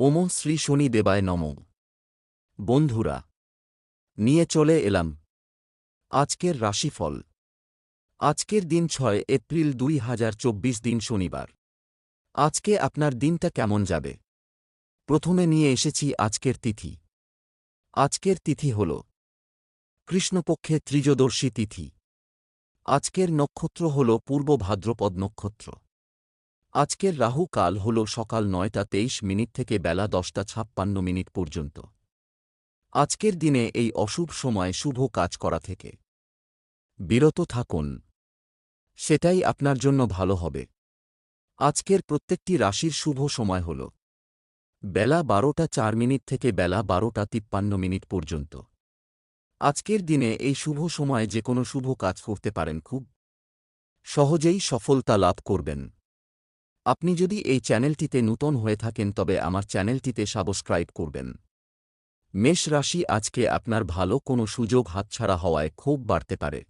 ওম শ্রী শনি দেবায় নম। বন্ধুরা, নিয়ে চলে এলাম আজকের রাশিফল। আজকের দিন ছয় এপ্রিল দুই হাজার চব্বিশ দিন শনিবার। আজকে আপনার দিনটা কেমন যাবে? প্রথমে নিয়ে এসেছি আজকের তিথি। আজকের তিথি হল কৃষ্ণপক্ষে ত্রিজদর্শী তিথি। আজকের নক্ষত্র হল পূর্ব ভাদ্রপদ নক্ষত্র। আজকের রাহু কাল হল সকাল নয়টা তেইশ মিনিট থেকে বেলা দশটা ছাপ্পান্ন মিনিট পর্যন্ত। আজকের দিনে এই অশুভ সময় শুভ কাজ করা থেকে। বিরত থাকুন। সেটাই আপনার জন্য ভালো হবে। আজকের প্রত্যেকটি রাশির শুভ সময় হল বেলা বারোটা চার মিনিট থেকে বেলা বারোটা তিপ্পান্ন মিনিট পর্যন্ত। আজকের দিনে এই শুভ সময়ে যে কোনো শুভ কাজ করতে পারেন খুব সহজেই সফলতা লাভ করবেন। আপনি যদি এই চ্যানেলটিতে নূতন হয়ে থাকেন তবে আমার চ্যানেলটিতে সাবস্ক্রাইব করবেন। মেষ রাশি আজকে আপনার ভালো কোনো সুযোগ হাতছাড়া হওয়ায় ক্ষোভ বাড়তে পারে।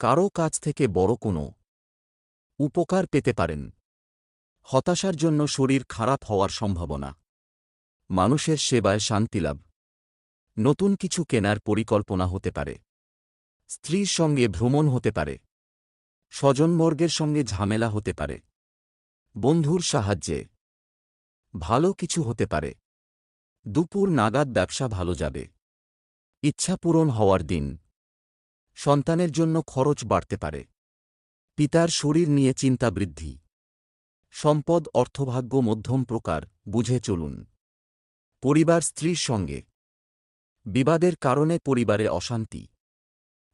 কারও কাছ থেকে বড় কোনো উপকার পেতে পারেন। হতাশার জন্য শরীর খারাপ হওয়ার সম্ভাবনা। মানুষের সেবায় শান্তিলাভ নতুন কিছু কেনার পরিকল্পনা হতে পারে। স্ত্রীর সঙ্গে ভ্রমণ হতে পারে। স্বজনবর্গের সঙ্গে ঝামেলা হতে পারে। বন্ধুর সাহায্যে। ভালো কিছু হতে পারে। দুপুর নাগাদ ব্যবসা ভালো যাবে। ইচ্ছা পূরণ হওয়ার দিন। সন্তানের জন্য খরচ বাড়তে পারে। পিতার শরীর নিয়ে চিন্তা বৃদ্ধি। সম্পদ, অর্থভাগ্য, মধ্যম প্রকার, বুঝে চলুন। পরিবার, স্ত্রীর সঙ্গে। বিবাদের কারণে পরিবারে অশান্তি।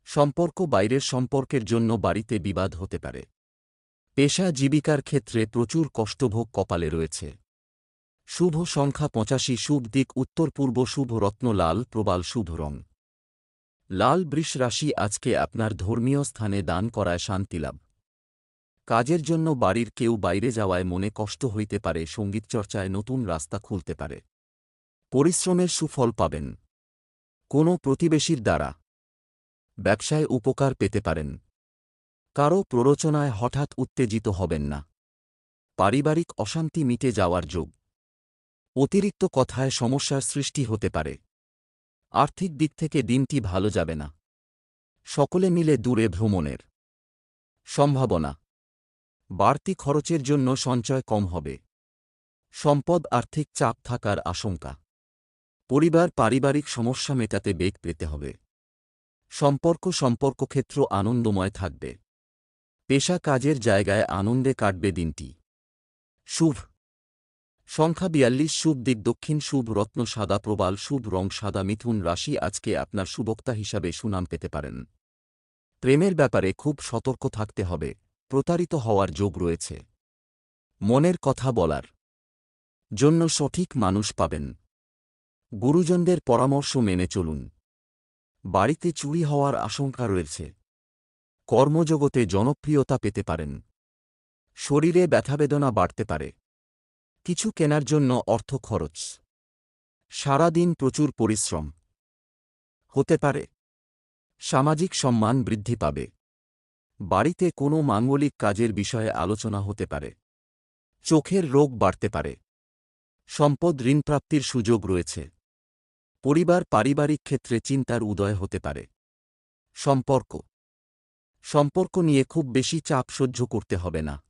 সম্পর্ক বাইরের সম্পর্কের জন্য বাড়িতে বিবাদ হতে পারে। পেশা জীবিকার ক্ষেত্রে প্রচুর কষ্টভোগ কপালে রয়েছে। শুভ সংখ্যা পঁচাশি, শুভ দিক উত্তর পূর্ব, শুভ রত্ন, লাল, প্রবাল, শুভ রং। লাল বৃষ রাশি আজকে আপনার ধর্মীয় স্থানে দান করায় শান্তিলাভ কাজের জন্য বাড়ির কেউ বাইরে যাওয়ায় মনে কষ্ট হইতে পারে, সংগীত চর্চায় নতুন রাস্তা খুলতে পারে। পরিশ্রমের সুফল পাবেন। কোনো প্রতিবেশীর দ্বারা। ব্যবসায় উপকার পেতে পারেন। কারও প্ররোচনায় হঠাৎ উত্তেজিত হবেন না। পারিবারিক অশান্তি মিটে যাওয়ার যোগ। অতিরিক্ত কথায় সমস্যার সৃষ্টি হতে পারে। আর্থিক দিক থেকে দিনটি ভালো যাবে না। সকলে মিলে দূরে ভ্রমণের সম্ভাবনা। বাড়তি খরচের জন্য সঞ্চয় কম হবে। সম্পদ আর্থিক চাপ থাকার আশঙ্কা। পরিবার পারিবারিক সমস্যা মেটাতে বেগ পেতে হবে। সম্পর্ক সম্পর্কক্ষেত্র আনন্দময় থাকবে। পেশা কাজের জায়গায় আনন্দে কাটবে দিনটি। শুভ। সংখ্যা বিয়াল্লিশ, শুভ দিক দক্ষিণ, শুভ রত্ন সাদা প্রবাল, শুভ রং সাদা মিথুন রাশি আজকে আপনার সুবক্তা হিসাবে সুনাম পেতে পারেন। প্রেমের ব্যাপারে খুব সতর্ক থাকতে হবে, প্রতারিত হওয়ার যোগ রয়েছে। মনের কথা বলার জন্য সঠিক মানুষ পাবেন। গুরুজনদের পরামর্শ মেনে চলুন। বাড়িতে চুরি হওয়ার আশঙ্কা রয়েছে। কর্মজগতে জনপ্রিয়তা পেতে পারেন। শরীরে ব্যথাবেদনা বাড়তে পারে। কিছু কেনার জন্য অর্থ খরচ। সারাদিন প্রচুর পরিশ্রম। হতে পারে। সামাজিক সম্মান বৃদ্ধি পাবে। বাড়িতে কোনো মাঙ্গলিক কাজের বিষয়ে আলোচনা হতে পারে। চোখের রোগ বাড়তে পারে। সম্পদ ঋণপ্রাপ্তির সুযোগ রয়েছে। পরিবার পারিবারিক ক্ষেত্রে চিন্তার উদয় হতে পারে। সম্পর্ক সম্পর্ক নিয়ে খুব বেশি চাপ সহ্য করতে হবে না।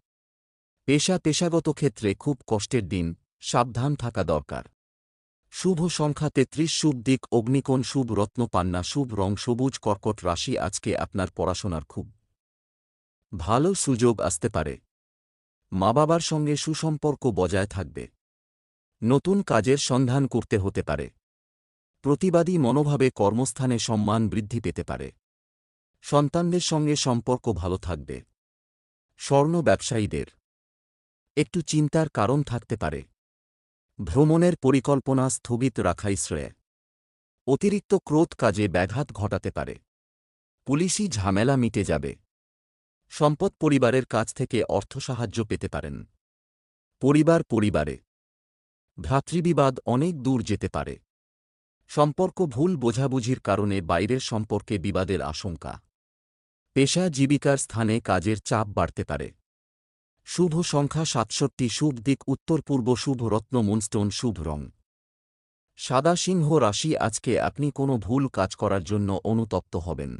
পেশা পেশাগত ক্ষেত্রে খুব কষ্টের দিন, সাবধান থাকা দরকার। শুভ সংখ্যা তেত্রিশ, শুভ দিক, অগ্নিকোণ, শুভ রত্ন রত্নপান্না শুভ রং, সবুজ, কর্কট রাশি আজকে আপনার পড়াশোনার খুব ভালো সুযোগ আসতে পারে। মা বাবার সঙ্গে সুসম্পর্ক বজায় থাকবে। নতুন কাজের সন্ধান করতে হতে পারে। প্রতিবাদী মনোভাবে কর্মস্থানে সম্মান বৃদ্ধি পেতে পারে। সন্তানদের সঙ্গে সম্পর্ক ভালো থাকবে। স্বর্ণ ব্যবসায়ীদের। একটু চিন্তার কারণ থাকতে পারে। ভ্রমণের পরিকল্পনা স্থগিত রাখাই শ্রেয়। অতিরিক্ত ক্রোধ কাজে ব্যাঘাত ঘটাতে পারে। পুলিশি ঝামেলা মিটে যাবে। সম্পদ পরিবারের কাছ থেকে অর্থ সাহায্য পেতে পারেন। পরিবার পরিবারে। ভ্রাতৃবিবাদ অনেক দূর যেতে পারে। সম্পর্ক ভুল বোঝাবুঝির কারণে বাইরের সম্পর্কে বিবাদের আশঙ্কা। পেশা জীবিকার স্থানে কাজের চাপ বাড়তে পারে। শুভ সংখ্যা সাতষট্টি, শুভ দিক উত্তর পূর্ব, শুভ রত্ন, মুনস্টোন, শুভ রং। সাদা সিংহ রাশি, আজকে আপনি কোনো ভুল কাজ করার জন্য অনুতপ্ত হবেন।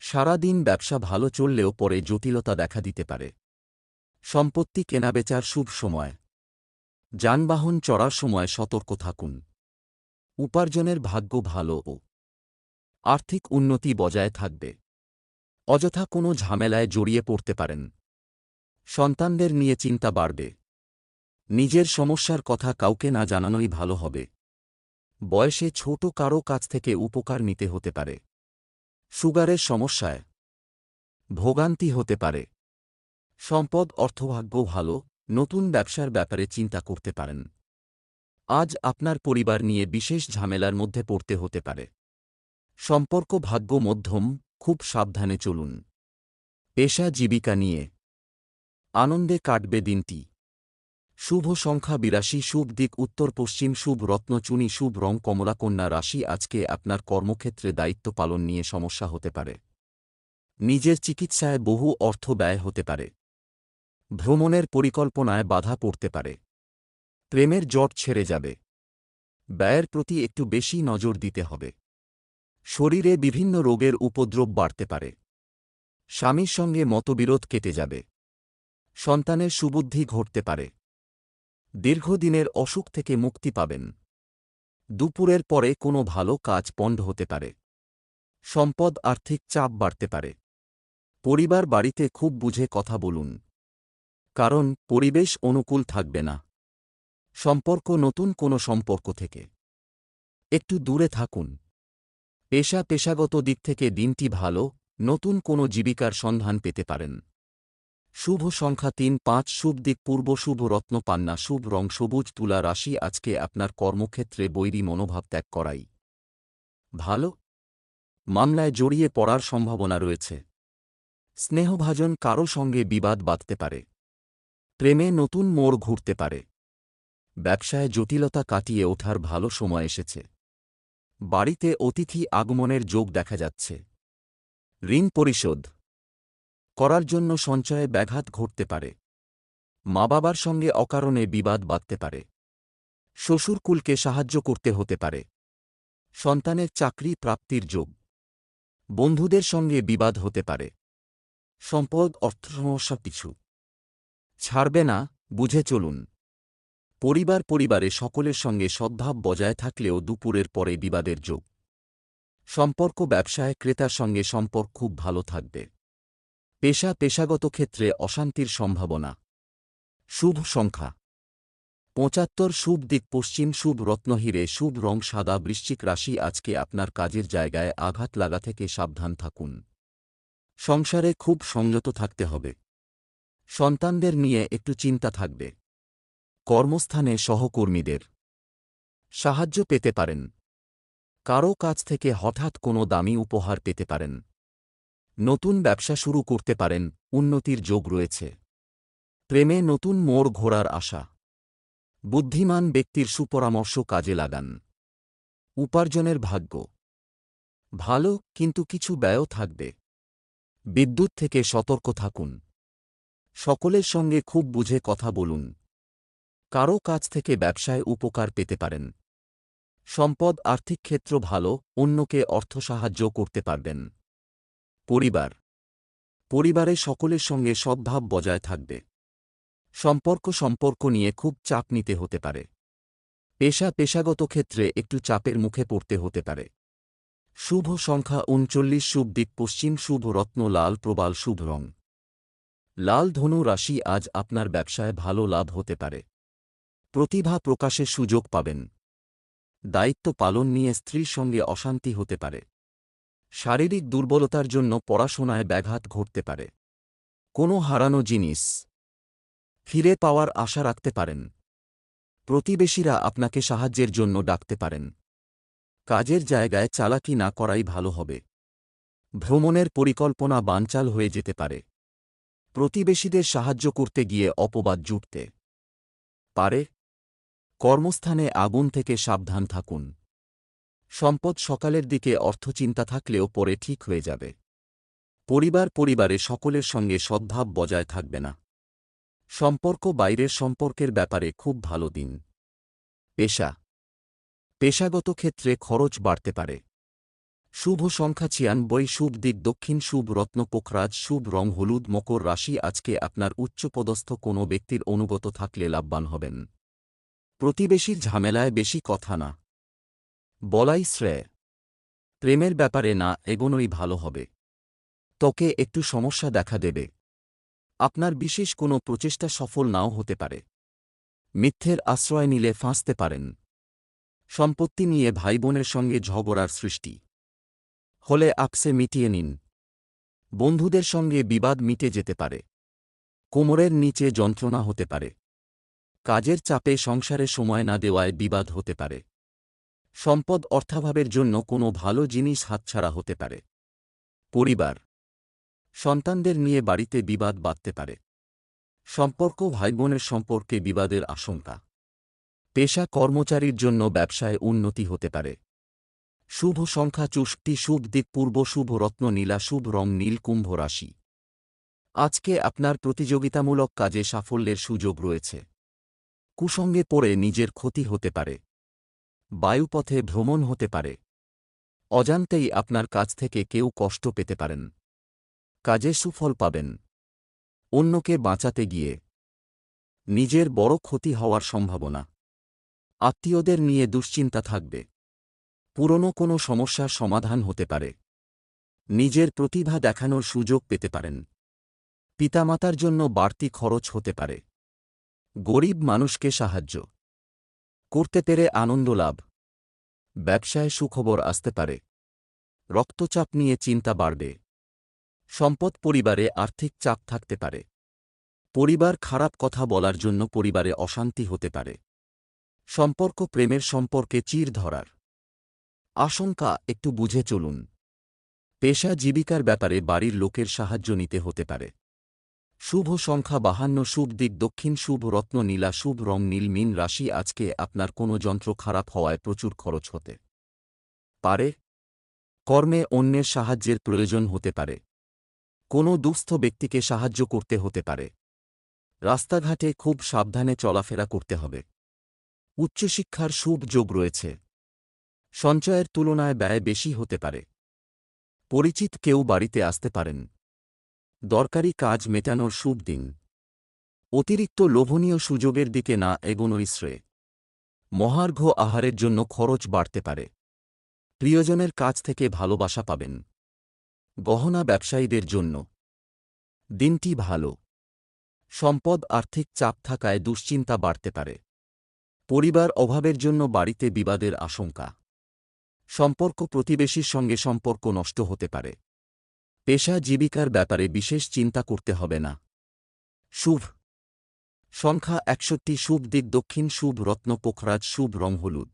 সারাদিন ব্যবসা ভালো চললেও পরে জটিলতা দেখা দিতে পারে। সম্পত্তি কেনাবেচার শুভ সময়। যানবাহন চড়ার সময় সতর্ক থাকুন। উপার্জনের ভাগ্য ভালো ও আর্থিক উন্নতি বজায় থাকবে। অযথা কোনো ঝামেলায় জড়িয়ে পড়তে পারেন। সন্তানদের নিয়ে চিন্তা বাড়বে। নিজের সমস্যার কথা কাউকে না জানানোই ভালো হবে। বয়সে ছোট কারও কাছ থেকে উপকার নিতে হতে পারে। সুগারের সমস্যায় ভোগান্তি হতে পারে। সম্পদ অর্থভাগ্য ভালো, নতুন ব্যবসার ব্যাপারে চিন্তা করতে পারেন। আজ আপনার পরিবার নিয়ে বিশেষ ঝামেলার মধ্যে পড়তে হতে পারে। সম্পর্ক ভাগ্য মধ্যম খুব সাবধানে চলুন। পেশা জীবিকা নিয়ে। আনন্দে কাটবে দিনটি। শুভ সংখ্যা বিরাশি, শুভ দিক উত্তর পশ্চিম, শুভ রত্নচুনি শুভ রং কমলাকন্যা রাশি আজকে আপনার কর্মক্ষেত্রে দায়িত্ব পালন নিয়ে সমস্যা হতে পারে। নিজের চিকিৎসায় বহু অর্থ ব্যয় হতে পারে। ভ্রমণের পরিকল্পনায় বাধা পড়তে পারে। প্রেমের জট ছেড়ে যাবে। ব্যয়ের প্রতি একটু বেশি নজর দিতে হবে। শরীরে বিভিন্ন রোগের উপদ্রব বাড়তে পারে। স্বামীর সঙ্গে মতবিরোধ কেটে যাবে। সন্তানের সুবুদ্ধি ঘটতে পারে। দীর্ঘদিনের অসুখ থেকে মুক্তি পাবেন। দুপুরের পরে কোনো ভালো কাজ পণ্ড হতে পারে। সম্পদ আর্থিক চাপ বাড়তে পারে। পরিবার বাড়িতে খুব বুঝে কথা বলুন। কারণ পরিবেশ অনুকূল থাকবে না। সম্পর্ক নতুন কোনো সম্পর্ক থেকে। একটু দূরে থাকুন। পেশা পেশাগত দিক থেকে দিনটি ভালো, নতুন কোনো জীবিকার সন্ধান পেতে পারেন। শুভ সংখ্যা তিন, পাঁচ, শুভ দিক পূর্ব, শুভ রত্ন, পান্না, শুভ রং, সবুজ, তুলা রাশি, আজকে আপনার কর্মক্ষেত্রে বৈরী মনোভাব ত্যাগ করাই। ভালো? মামলায় জড়িয়ে পড়ার সম্ভাবনা রয়েছে। স্নেহভাজন কারও সঙ্গে বিবাদ বাঁধতে পারে। প্রেমে নতুন মোড় ঘুরতে পারে। ব্যবসায় জটিলতা কাটিয়ে ওঠার ভালো সময় এসেছে। বাড়িতে অতিথি আগমনের যোগ দেখা যাচ্ছে। ঋণ পরিশোধ করার জন্য সঞ্চয়ে ব্যাঘাত ঘটতে পারে। মা বাবার সঙ্গে অকারণে বিবাদ বাঁধতে পারে। শ্বশুরকুলকে সাহায্য করতে হতে পারে। সন্তানের চাকরি প্রাপ্তির যোগ বন্ধুদের সঙ্গে বিবাদ হতে পারে। সম্পদ, অর্থ সমস্যা কিছু। ছাড়বে না, বুঝে চলুন। পরিবার পরিবারে সকলের সঙ্গে সদ্ভাব বজায় থাকলেও দুপুরের পরে বিবাদের যোগ। সম্পর্ক ব্যবসায় ক্রেতার সঙ্গে সম্পর্ক খুব ভালো থাকবে। পেশা পেশাগত ক্ষেত্রে অশান্তির সম্ভাবনা। শুভ সংখ্যা। পঁচাত্তর শুভ দিক পশ্চিম শুভ রত্নহীরে শুভ রং সাদা বৃশ্চিক রাশি আজকে আপনার কাজের জায়গায় আঘাত লাগা থেকে সাবধান থাকুন। সংসারে খুব সংযত থাকতে হবে। সন্তানদের নিয়ে একটু চিন্তা থাকবে। কর্মস্থানে সহকর্মীদের সাহায্য পেতে পারেন। কারও কাছ থেকে হঠাৎ কোনো দামি উপহার পেতে পারেন। নতুন ব্যবসা শুরু করতে পারেন, উন্নতির যোগ রয়েছে। প্রেমে নতুন মোড় ঘোরার আশা। বুদ্ধিমান ব্যক্তির সুপরামর্শ কাজে লাগান। উপার্জনের ভাগ্য। ভালো, কিন্তু কিছু ব্যয়ও থাকবে। বিদ্যুৎ থেকে সতর্ক থাকুন। সকলের সঙ্গে খুব বুঝে কথা বলুন। কারও কাছ থেকে ব্যবসায় উপকার পেতে পারেন। সম্পদ আর্থিক ক্ষেত্র ভালো, অন্যকে অর্থ সাহায্য করতে পারবেন। পরিবার। পরিবারে সকলের সঙ্গে সদ্ভাব বজায় থাকবে। সম্পর্ক সম্পর্ক নিয়ে খুব চাপ নিতে হতে পারে। পেশা পেশাগত ক্ষেত্রে একটু চাপের মুখে পড়তে হতে পারে। শুভ সংখ্যা উনচল্লিশ, শুভ দিক পশ্চিম, শুভ রত্ন, লাল, প্রবাল, শুভ রং। লাল ধনু রাশি আজ আপনার ব্যবসায় ভালো লাভ হতে পারে। প্রতিভা প্রকাশের সুযোগ পাবেন। দায়িত্ব পালন নিয়ে স্ত্রীর সঙ্গে অশান্তি হতে পারে। শারীরিক দুর্বলতার জন্য পড়াশোনায় ব্যাঘাত ঘটতে পারে। কোনো হারানো জিনিস। ফিরে পাওয়ার আশা রাখতে পারেন। প্রতিবেশীরা আপনাকে সাহায্যের জন্য ডাকতে পারেন। কাজের জায়গায় চালাকি না করাই ভালো হবে। ভ্রমণের পরিকল্পনা বানচাল হয়ে যেতে পারে। প্রতিবেশীদের সাহায্য করতে গিয়ে অপবাদ জুটতে পারে। কর্মস্থানে আগুন থেকে সাবধান থাকুন। সম্পদ সকালের দিকে অর্থচিন্তা থাকলেও পরে ঠিক হয়ে যাবে। পরিবার পরিবারে সকলের সঙ্গে সদ্ভাব বজায় থাকবে না। সম্পর্ক বাইরের সম্পর্কের ব্যাপারে খুব ভালো দিন। পেশা। পেশাগত ক্ষেত্রে খরচ বাড়তে পারে। শুভ সংখ্যা ছিয়ানব্বই শুভ দিক দক্ষিণ, শুভ রত্ন, পোখরাজ, শুভ রং, হলুদ, মকর রাশি, আজকে আপনার উচ্চপদস্থ কোনো ব্যক্তির অনুগত থাকলে লাভবান হবেন। প্রতিবেশীর ঝামেলায় বেশি কথা না। বলাই শ্রেয়। প্রেমের ব্যাপারে না, এগোনোই ভালো হবে। ত্বকে একটু সমস্যা দেখা দেবে। আপনার বিশেষ কোনো প্রচেষ্টা সফল নাও হতে পারে। মিথ্যের আশ্রয় নিলে ফাঁসতে পারেন। সম্পত্তি নিয়ে ভাইবোনের সঙ্গে ঝগড়ার সৃষ্টি। হলে আপসে মিটিয়ে নিন। বন্ধুদের সঙ্গে বিবাদ মিটে যেতে পারে। কোমরের নিচে যন্ত্রণা হতে পারে। কাজের চাপে সংসারে সময় না দেওয়ায় বিবাদ হতে পারে। সম্পদ অর্থাভাবের জন্য কোনো ভালো জিনিস হাতছাড়া হতে পারে। পরিবার। সন্তানদের নিয়ে বাড়িতে বিবাদ বাঁধতে পারে। সম্পর্ক ভাইবোনের সম্পর্কে বিবাদের আশঙ্কা। পেশা কর্মচারীর জন্য ব্যবসায় উন্নতি হতে পারে। শুভ সংখ্যা চুষ্টি, শুভ দিক পূর্ব, শুভ রত্ন নীলা, শুভ রং নীল, কুম্ভ রাশি। আজকে আপনার প্রতিযোগিতামূলক কাজে সাফল্যের সুযোগ রয়েছে। কুসঙ্গে পড়ে নিজের ক্ষতি হতে পারে। বায়ুপথে ভ্রমণ হতে পারে। অজান্তেই আপনার কাছ থেকে কেউ কষ্ট পেতে পারেন। কাজে সুফল পাবেন। অন্যকে বাঁচাতে গিয়ে। নিজের বড় ক্ষতি হওয়ার সম্ভাবনা। আত্মীয়দের নিয়ে দুশ্চিন্তা থাকবে। পুরনো কোনো সমস্যার সমাধান হতে পারে। নিজের প্রতিভা দেখানোর সুযোগ পেতে পারেন। পিতামাতার জন্য বাড়তি খরচ হতে পারে। গরিব মানুষকে সাহায্য। করতে পেরে আনন্দ লাভ। ব্যবসায় সুখবর আসতে পারে। রক্তচাপ নিয়ে চিন্তা বাড়বে। সম্পদ পরিবারে আর্থিক চাপ থাকতে পারে। পরিবার খারাপ কথা বলার জন্য পরিবারে অশান্তি হতে পারে। সম্পর্ক প্রেমের সম্পর্কে চির ধরার। আশঙ্কা একটু বুঝে চলুন। পেশা জীবিকার ব্যাপারে বাড়ির লোকের সাহায্য নিতে হতে পারে। শুভ সংখ্যা বাহান্ন, শুভ দিক দক্ষিণ, শুভ রত্ন নীলা, শুভ রং নীল, মিন রাশি, আজকে আপনার কোনো যন্ত্র খারাপ হওয়ায় প্রচুর খরচ হতে পারে। কর্মে অন্যের সাহায্যের প্রয়োজন হতে পারে। কোনো দুস্থ ব্যক্তিকে সাহায্য করতে হতে পারে। রাস্তাঘাটে খুব সাবধানে চলাফেরা করতে হবে। উচ্চশিক্ষার শুভ যোগ রয়েছে। সঞ্চয়ের তুলনায় ব্যয় বেশি হতে পারে। পরিচিত কেউ বাড়িতে আসতে পারেন। দরকারি কাজ মেটানোর শুভ দিন। অতিরিক্ত লোভনীয় সুযোগের দিকে না এগোনোই শ্রেয়। মহার্ঘ আহারের জন্য খরচ বাড়তে পারে। প্রিয়জনের কাছ থেকে ভালোবাসা পাবেন। গহনা ব্যবসায়ীদের জন্য। দিনটি ভালো। সম্পদ আর্থিক চাপ থাকায় দুশ্চিন্তা বাড়তে পারে। পরিবার অভাবের জন্য বাড়িতে বিবাদের আশঙ্কা। সম্পর্ক প্রতিবেশীর সঙ্গে সম্পর্ক নষ্ট হতে পারে। পেশা জীবিকার ব্যাপারে বিশেষ চিন্তা করতে হবে না। শুভ। সংখ্যা একষট্টি শুভ দিক দক্ষিণ শুভ রত্ন পোখরাজ শুভ রং হলুদ।